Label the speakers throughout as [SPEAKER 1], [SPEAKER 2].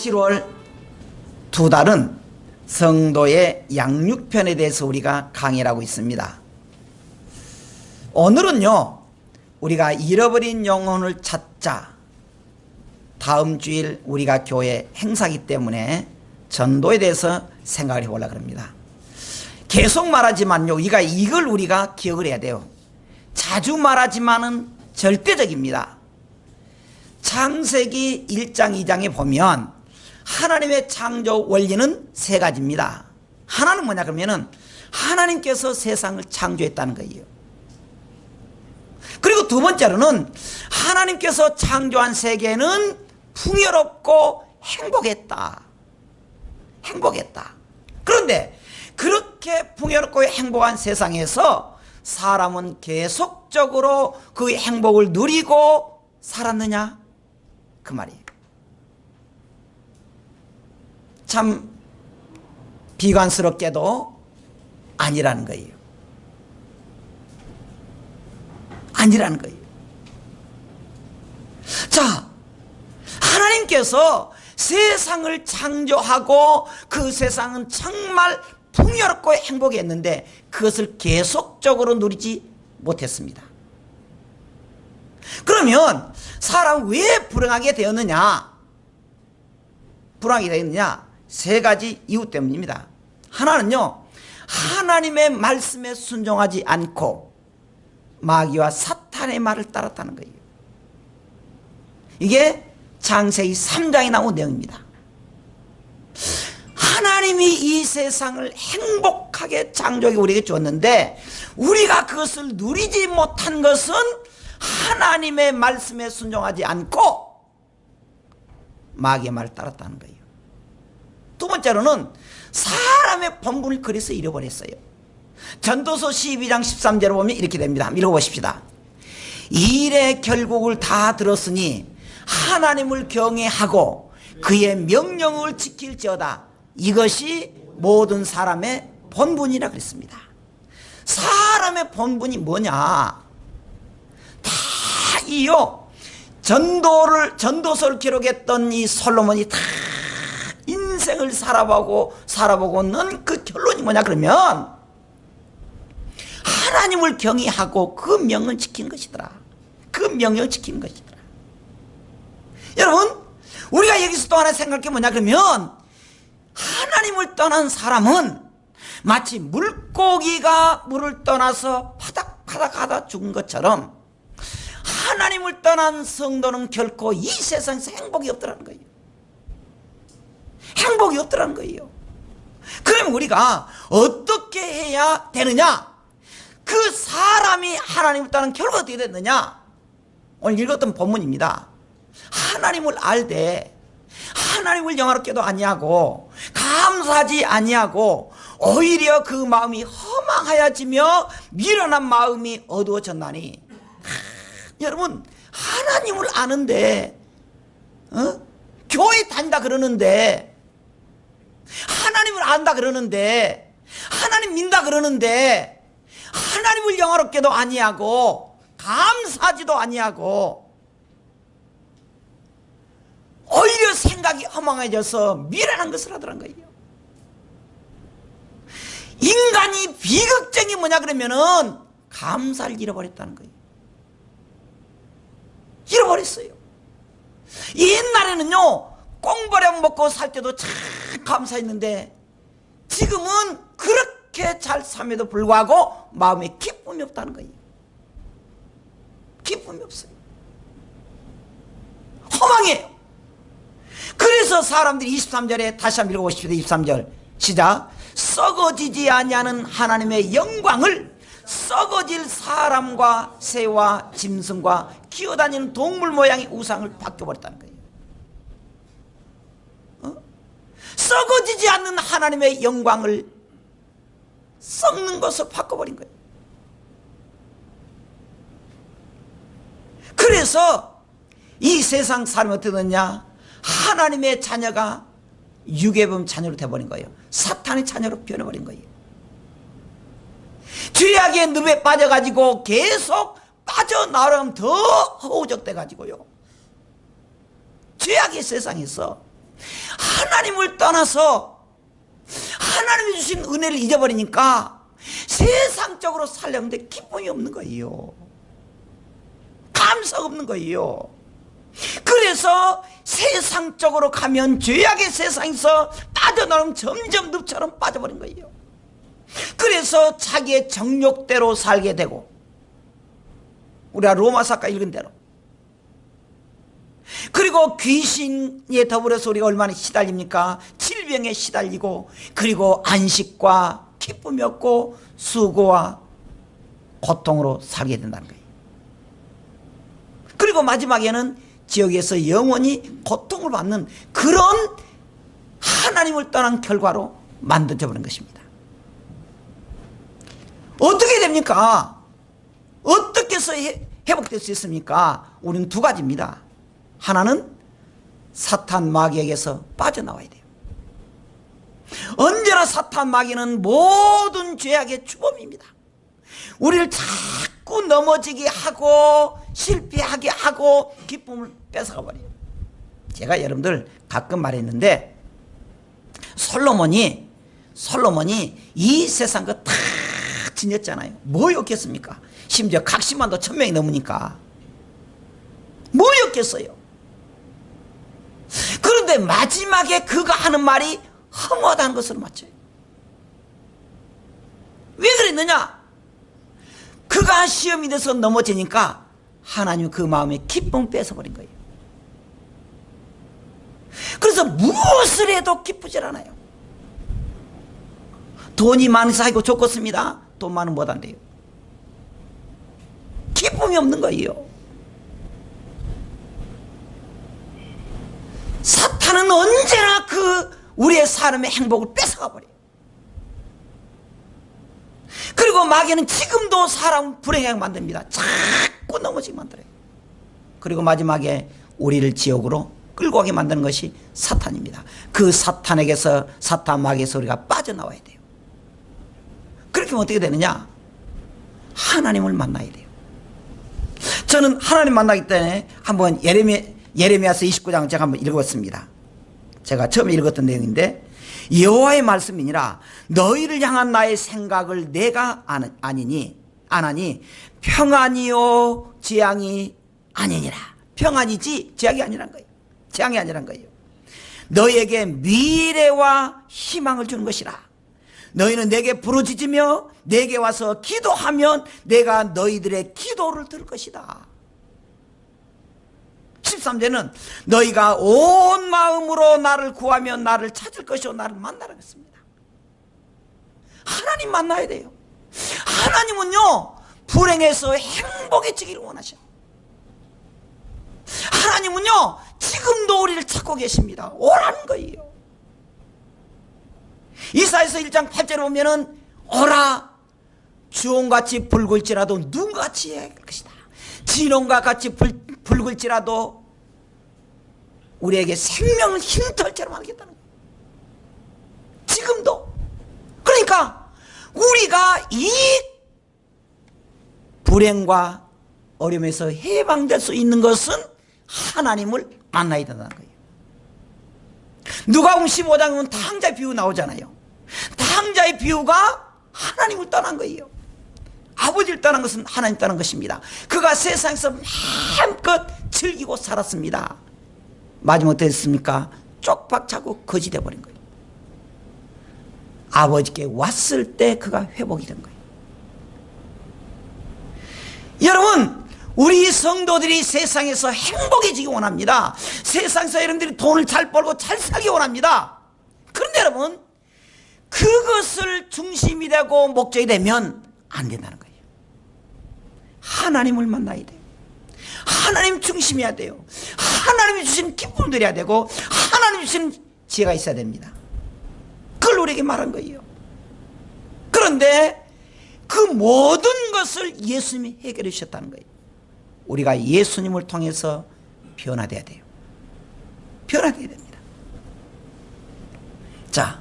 [SPEAKER 1] 7월 두 달은 성도의 양육편에 대해서 우리가 강의를 하고 있습니다. 오늘은요, 우리가 잃어버린 영혼을 찾자. 다음 주일 우리가 교회 행사기 때문에 전도에 대해서 생각을 해보려고 합니다. 계속 말하지만요, 우리가 이걸 우리가 기억을 해야 돼요. 자주 말하지만은 절대적입니다. 창세기 1장, 2장에 보면 하나님의 창조 원리는 세 가지입니다. 하나는 뭐냐 그러면은 하나님께서 세상을 창조했다는 거예요. 그리고 두 번째로는 하나님께서 창조한 세계는 풍요롭고 행복했다. 행복했다. 그런데 그렇게 풍요롭고 행복한 세상에서 사람은 계속적으로 그 행복을 누리고 살았느냐? 그 말이에요. 참 비관스럽게도 아니라는 거예요. 아니라는 거예요. 자, 하나님께서 세상을 창조하고 그 세상은 정말 풍요롭고 행복했는데 그것을 계속적으로 누리지 못했습니다. 그러면 사람 왜 불행하게 되었느냐? 불행하게 되었느냐? 세 가지 이유 때문입니다. 하나는요, 하나님의 말씀에 순종하지 않고 마귀와 사탄의 말을 따랐다는 거예요. 이게 창세기 3장에 나온 내용입니다. 하나님이 이 세상을 행복하게 창조해 우리에게 줬는데 우리가 그것을 누리지 못한 것은 하나님의 말씀에 순종하지 않고 마귀의 말을 따랐다는 거예요. 두 번째로는 사람의 본분을 그래서 잃어버렸어요. 전도서 12장 13절을 보면 이렇게 됩니다. 한번 읽어보십시다. 일의 결국을 다 들었으니 하나님을 경외하고 그의 명령을 지킬지어다. 이것이 모든 사람의 본분이라 그랬습니다. 사람의 본분이 뭐냐? 다 이요. 전도를 전도서를 기록했던 이 솔로몬이 다 인생을 살아보고 살아보고는 그 결론이 뭐냐 그러면 하나님을 경외하고 그 명을 지킨 것이더라. 그 명령을 지킨 것이더라. 여러분, 우리가 여기서 또 하나 생각해 뭐냐 그러면 하나님을 떠난 사람은 마치 물고기가 물을 떠나서 파닥파닥 하다 죽은 것처럼 하나님을 떠난 성도는 결코 이 세상에서 행복이 없더라는 거예요. 행복이 없더라는 거예요. 그럼 우리가 어떻게 해야 되느냐? 그 사람이 하나님을 따른 결과가 어떻게 됐느냐? 오늘 읽었던 본문입니다. 하나님을 알되 하나님을 영화롭게도 아니하고 감사하지 아니하고 오히려 그 마음이 허망하여지며 미련한 마음이 어두워졌나니 하, 여러분 하나님을 아는데 어? 교회 다닌다 그러는데 하나님을 안다 그러는데 하나님 믿다 그러는데 하나님을 영화롭게도 아니하고 감사하지도 아니하고 오히려 생각이 허망해져서 미련한 것을 하더란 거예요. 인간이 비극적이 뭐냐 그러면은 감사를 잃어버렸다는 거예요. 잃어버렸어요. 옛날에는요 꽁버려 먹고 살 때도 참 감사했는데 지금은 그렇게 잘 삶에도 불구하고 마음에 기쁨이 없다는 거예요. 기쁨이 없어요. 허망해요. 그래서 사람들이 23절에 다시 한번 읽어보십시오. 23절 시작 썩어지지 아니하는 하나님의 영광을 썩어질 사람과 새와 짐승과 기어다니는 동물 모양의 우상을 바뀌어버렸다는 거예요. 어? 썩어지지 않는 하나님의 영광을 썩는 것으로 바꿔버린 거예요. 그래서 이 세상 사람이 어떻게 됐냐? 하나님의 자녀가 유괴범 자녀로 돼버린 거예요. 사탄의 자녀로 변해버린 거예요. 죄악의 늪에 빠져가지고 계속 빠져나오면 더 허우적돼가지고요. 죄악의 세상에서 하나님을 떠나서 하나님이 주신 은혜를 잊어버리니까 세상적으로 살려는데 기쁨이 없는 거예요. 감사가 없는 거예요. 그래서 세상적으로 가면 죄악의 세상에서 빠져나오면 점점 늪처럼 빠져버린 거예요. 그래서 자기의 정욕대로 살게 되고 우리가 로마사가 읽은 대로 그리고 귀신에 더불어서 우리가 얼마나 시달립니까? 질병에 시달리고 그리고 안식과 기쁨이 없고 수고와 고통으로 살게 된다는 거예요. 그리고 마지막에는 지역에서 영원히 고통을 받는 그런 하나님을 떠난 결과로 만들어져 버린 것입니다. 어떻게 됩니까? 어떻게 해서 해- 회복될 수 있습니까? 우리는 두 가지입니다. 하나는 사탄 마귀에게서 빠져나와야 돼요. 언제나 사탄 마귀는 모든 죄악의 주범입니다. 우리를 자꾸 넘어지게 하고 실패하게 하고 기쁨을 뺏어가 버려요. 제가 여러분들 가끔 말했는데 솔로몬이 솔로몬이 이 세상 거 다 지녔잖아요. 뭐였겠습니까? 심지어 각시만도 천 명이 넘으니까 뭐였겠어요? 그런데 마지막에 그가 하는 말이 허무하다는 것으로 맞춰요. 왜 그랬느냐? 그가 시험이 돼서 넘어지니까 하나님 그 마음에 기쁨 뺏어버린 거예요. 그래서 무엇을 해도 기쁘질 않아요. 돈이 많이 쌓이고 좋겠습니다. 돈 많으면 못 한대요. 기쁨이 없는 거예요. 사탄은 언제나 그 우리의 사람의 행복을 뺏어가 버려요. 그리고 마귀는 지금도 사람 불행하게 만듭니다. 자꾸 넘어지게 만들어요. 그리고 마지막에 우리를 지옥으로 끌고 가게 만드는 것이 사탄입니다. 그 사탄에게서 사탄 마귀에서 우리가 빠져나와야 돼요. 그렇게 하면 어떻게 되느냐? 하나님을 만나야 돼요. 저는 하나님 만나기 때문에 한번 예레미, 예레미야서 29장 제가 한번 읽었습니다. 제가 처음에 읽었던 내용인데 여호와의 말씀이니라. 너희를 향한 나의 생각을 내가 안- 아니니 안하니 평안이요 재앙이 아니니라. 평안이지 재앙이 아니란 거예요. 재앙이 아니란 거예요. 너희에게 미래와 희망을 주는 것이라. 너희는 내게 부르짖으며 내게 와서 기도하면 내가 너희들의 기도를 들을 것이다 13절은 너희가 온 마음으로 나를 구하면 나를 찾을 것이요 나를 만나라겠습니다. 하나님 만나야 돼요. 하나님은요 불행해서 행복해지기를 원하셔. 하나님은요 지금도 우리를 찾고 계십니다. 오라는 거예요. 이사에서 1장 8절에 보면은 오라 주홍같이 붉을지라도 눈같이 할 것이다. 진홍과 같이 불, 붉을지라도 우리에게 생명을 흰털처럼 하겠다는 거예요. 지금도. 그러니까 우리가 이 불행과 어려움에서 해방될 수 있는 것은 하나님을 만나야 된다는 거예요. 누가복음 15장에 보면 탕자의 비유 나오잖아요. 탕자의 비유가 하나님을 떠난 거예요. 아버지를 떠난 것은 하나님 떠난 것입니다. 그가 세상에서 마음껏 즐기고 살았습니다. 마지막 어떻게 됐습니까? 쪽박 차고 거지 돼버린 거예요. 아버지께 왔을 때 그가 회복이 된 거예요. 여러분, 우리 성도들이 세상에서 행복해지기 원합니다. 세상에서 여러분들이 돈을 잘 벌고 잘 살기 원합니다. 그런데 여러분, 그것을 중심이 되고 목적이 되면 안 된다는 거예요. 하나님을 만나야 돼요. 하나님 중심이어야 돼요. 하나님이 주신 기쁨을 드려야 되고 하나님 주신 지혜가 있어야 됩니다. 그걸 우리에게 말한 거예요. 그런데 그 모든 것을 예수님이 해결해 주셨다는 거예요. 우리가 예수님을 통해서 변화돼야 돼요. 변화돼야 됩니다. 자,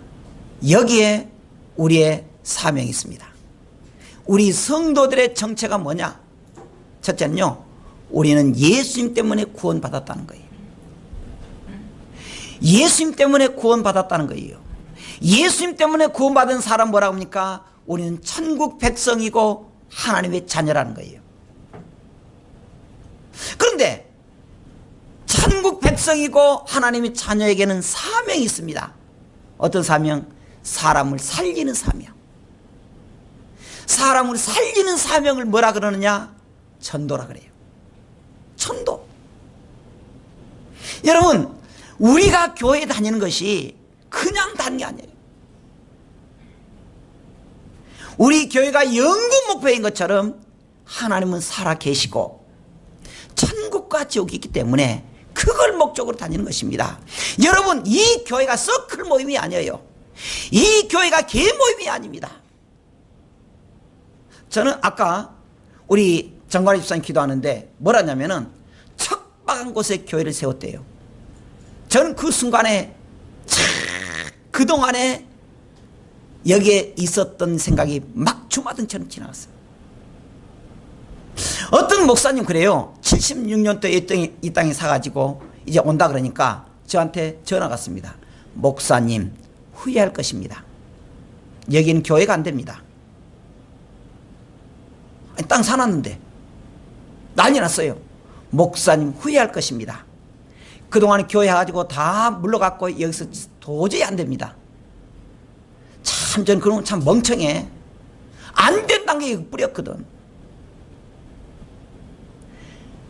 [SPEAKER 1] 여기에 우리의 사명이 있습니다. 우리 성도들의 정체가 뭐냐? 첫째는요, 우리는 예수님 때문에 구원받았다는 거예요. 예수님 때문에 구원받았다는 거예요. 예수님 때문에 구원받은 사람 뭐라고 합니까? 우리는 천국 백성이고 하나님의 자녀라는 거예요. 그런데 천국 백성이고 하나님의 자녀에게는 사명이 있습니다. 어떤 사명? 사람을 살리는 사명. 사람을 살리는 사명을 뭐라 그러느냐? 전도라 그래요. 전도. 여러분, 우리가 교회 다니는 것이 그냥 다니는 게 아니에요. 우리 교회가 영구 목표인 것처럼 하나님은 살아 계시고 천국과 지옥이 있기 때문에 그걸 목적으로 다니는 것입니다. 여러분, 이 교회가 서클 모임이 아니에요. 이 교회가 개 모임이 아닙니다. 저는 아까 우리 정관희 집사님 기도하는데 뭐라냐면은 척박한 곳에 교회를 세웠대요. 저는 그 순간에 참 그동안에 여기에 있었던 생각이 막 주마등처럼 지나갔어요. 어떤 목사님 그래요. 76년도에 이 땅에, 이 땅에 사가지고 이제 온다 그러니까 저한테 전화가 왔습니다. 목사님 후회할 것입니다. 여기는 교회가 안 됩니다. 땅 사놨는데 난리 났어요. 목사님 후회할 것입니다. 그동안 교회 가지고 다 물러갔고 여기서 도저히 안 됩니다. 참 저는 그런 건 참 멍청해. 안 된다는 게 뿌렸거든.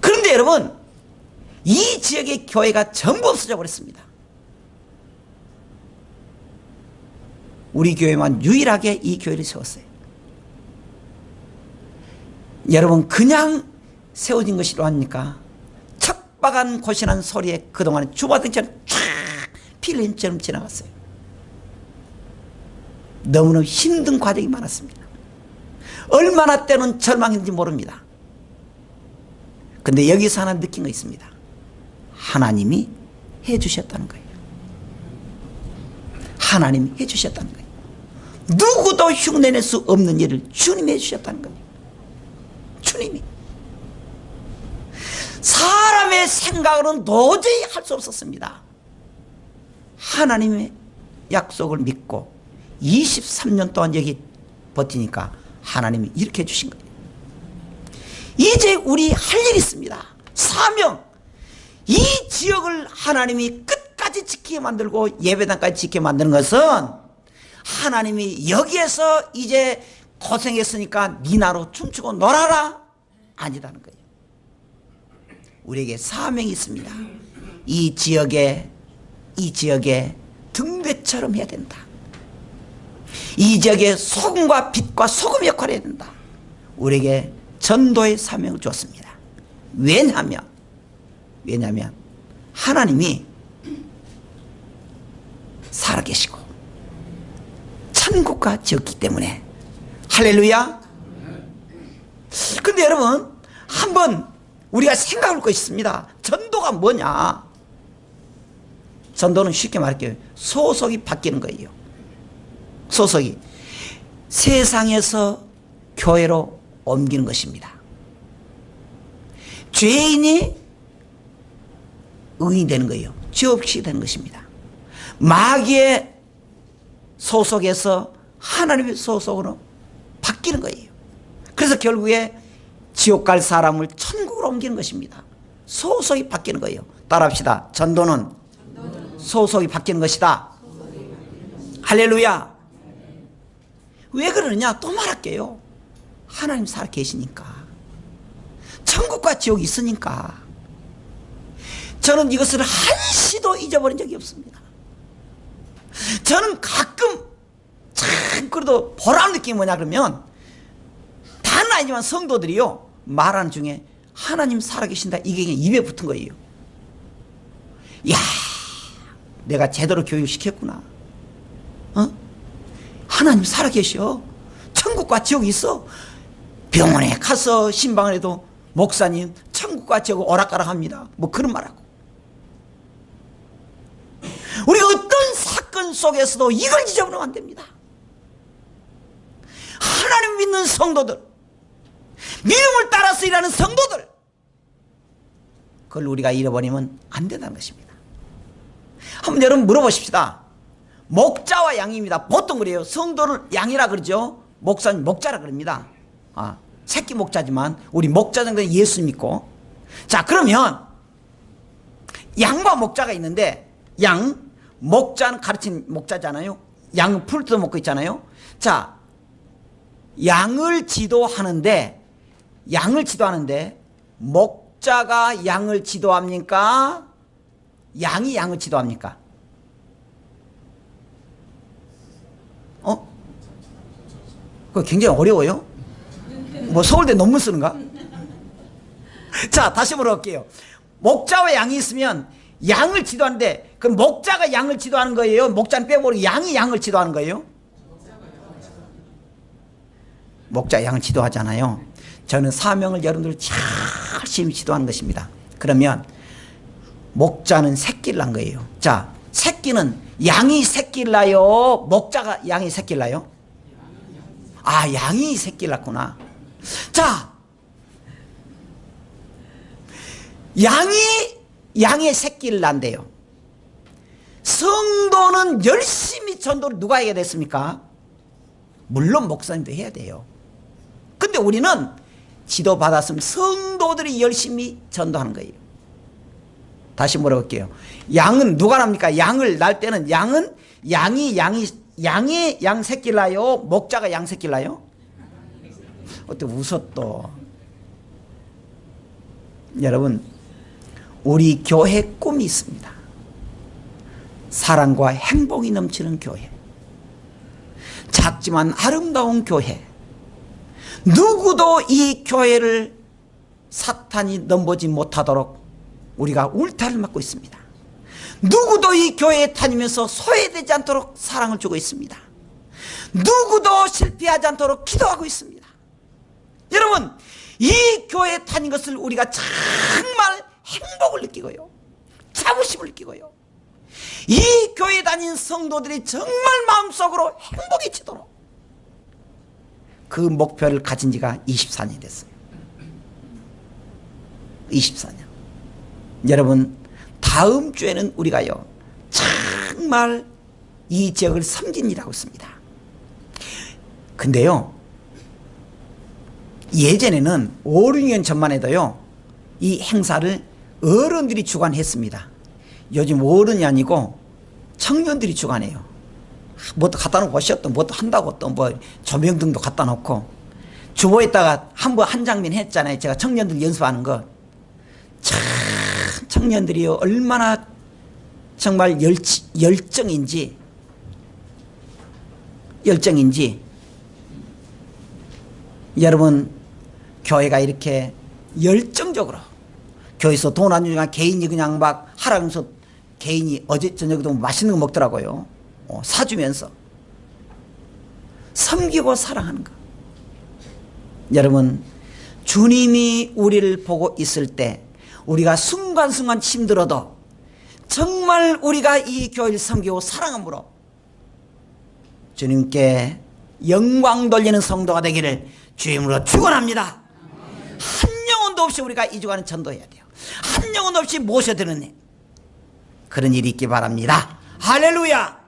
[SPEAKER 1] 그런데 여러분 이 지역의 교회가 전부 없어져 버렸습니다. 우리 교회만 유일하게 이 교회를 세웠어요. 여러분 그냥 세워진 것이로 합니까? 척박한 곳이라는 소리에 그동안 주마등처럼 쫙 필름처럼 지나갔어요. 너무나 힘든 과정이 많았습니다. 얼마나 때는 절망했는지 모릅니다. 근데 여기서 하나 느낀 거 있습니다. 하나님이 해 주셨다는 거예요. 하나님이 해 주셨다는 거예요. 누구도 흉내낼 수 없는 일을 주님이 해 주셨다는 거예요. 주님이. 사람의 생각으로는 도저히 할 수 없었습니다. 하나님의 약속을 믿고 23년 동안 여기 버티니까 하나님이 이렇게 해주신 거예요. 이제 우리 할 일이 있습니다. 사명. 이 지역을 하나님이 끝까지 지키게 만들고 예배당까지 지키게 만드는 것은 하나님이 여기에서 이제 고생했으니까 니나로 춤추고 놀아라 아니다는 거예요. 우리에게 사명이 있습니다. 이 지역에 이 지역에 등대처럼 해야 된다. 이 지역에 소금과 빛과 소금 역할을 해야 된다. 우리에게 전도의 사명을 줬습니다. 왜냐하면 왜냐하면 하나님이 살아계시고 천국과 지었기 때문에 할렐루야. 근데 여러분 한번 우리가 생각할 것이 있습니다. 전도가 뭐냐? 전도는 쉽게 말할게요. 소속이 바뀌는 거예요. 소속이 세상에서 교회로 옮기는 것입니다. 죄인이 의인이 되는 거예요. 죄 없이 되는 것입니다. 마귀의 소속에서 하나님의 소속으로 바뀌는 거예요. 그래서 결국에 지옥 갈 사람을 천국으로 옮기는 것입니다. 소속이 바뀌는 거예요. 따라합시다. 전도는 소속이 바뀌는 것이다. 할렐루야. 왜 그러느냐? 또 말할게요. 하나님 살아 계시니까. 천국과 지옥이 있으니까. 저는 이것을 한시도 잊어버린 적이 없습니다. 저는 가끔 참 그래도 보람 느낌이 뭐냐 그러면 다는 아니지만 성도들이요 말하는 중에 하나님 살아계신다 이게 그냥 입에 붙은 거예요. 야, 내가 제대로 교육시켰구나. 어? 하나님 살아계셔. 천국과 지옥이 있어. 병원에 가서 신방을 해도 목사님 천국과 지옥 오락가락합니다. 뭐 그런 말하고. 우리가 어떤 사건 속에서도 이걸 잊어버리면 안 됩니다. 하나님 믿는 성도들, 믿음을 따라서 일하는 성도들, 그걸 우리가 잃어버리면 안 된다는 것입니다. 한번 여러분 물어보십시다. 목자와 양입니다. 보통 그래요. 성도를 양이라 그러죠. 목사는 목자라 그럽니다. 아, 새끼 목자지만 우리 목자 정도는 예수 믿고. 자, 그러면 양과 목자가 있는데 양, 목자는 가르친 목자잖아요. 양은 풀 뜯어 먹고 있잖아요. 자, 양을 지도하는데 양을 지도하는데 목자가 양을 지도합니까? 양이 양을 지도합니까? 어? 그거 굉장히 어려워요. 뭐 서울대 논문 쓰는가? 자, 다시 물어볼게요. 목자와 양이 있으면 양을 지도하는데 그럼 목자가 양을 지도하는 거예요? 목자는 빼버리고 양이 양을 지도하는 거예요? 목자 양을 지도하잖아요. 저는 사명을 여러분들 잘 열심히 지도하는 것입니다. 그러면 목자는 새끼를 낳은 거예요. 자, 새끼는 양이 새끼를 낳아요? 목자가 양이 새끼를 낳아요? 아, 양이 새끼를 낳구나. 자, 양이 양의 새끼를 낳는데요. 성도는 열심히 전도를 누가 해야 됐습니까? 물론 목사님도 해야 돼요. 근데 우리는 지도받았으면 성도들이 열심히 전도하는 거예요. 다시 물어볼게요. 양은 누가 납니까? 양을 낳을 때는 양은 양이 양이 양이 양 새끼를 낳아요? 목자가 양 새끼를 낳아요? 어때 또. 여러분 우리 교회 꿈이 있습니다. 사랑과 행복이 넘치는 교회. 작지만 아름다운 교회. 누구도 이 교회를 사탄이 넘보지 못하도록 우리가 울타리를 막고 있습니다. 누구도 이 교회에 다니면서 소외되지 않도록 사랑을 주고 있습니다. 누구도 실패하지 않도록 기도하고 있습니다. 여러분, 이 교회에 다닌 것을 우리가 정말 행복을 느끼고요. 자부심을 느끼고요. 이 교회 다닌 성도들이 정말 마음속으로 행복해지도록 그 목표를 가진 지가 24년이 됐어요. 24년. 여러분, 다음 주에는 우리가요, 정말 이 지역을 섬긴 일하고 있습니다. 근데요, 예전에는 5, 6년 전만 해도요, 이 행사를 어른들이 주관했습니다. 요즘 어른이 아니고 청년들이 주관해요. 뭐또 갖다 놓고 오셨던 뭐또 한다고 또 뭐 조명등도 갖다 놓고 주보에다가 한 번 한 장면 했잖아요. 제가 청년들 연습하는 거. 참 청년들이 얼마나 정말 열, 열정인지 열정인지 여러분 교회가 이렇게 열정적으로 교회에서 돈 안 주니까 개인이 그냥 막 하라면서 개인이 어제 저녁에도 맛있는 거 먹더라고요. 어, 사주면서 섬기고 사랑하는 것. 여러분 주님이 우리를 보고 있을 때 우리가 순간순간 힘들어도 정말 우리가 이 교회를 섬기고 사랑함으로 주님께 영광 돌리는 성도가 되기를 주임으로 축원합니다. 한 영혼도 없이 우리가 이 주간은 전도해야 돼요. 한 영혼 없이 모셔드는 일. 그런 일이 있기 바랍니다. 할렐루야!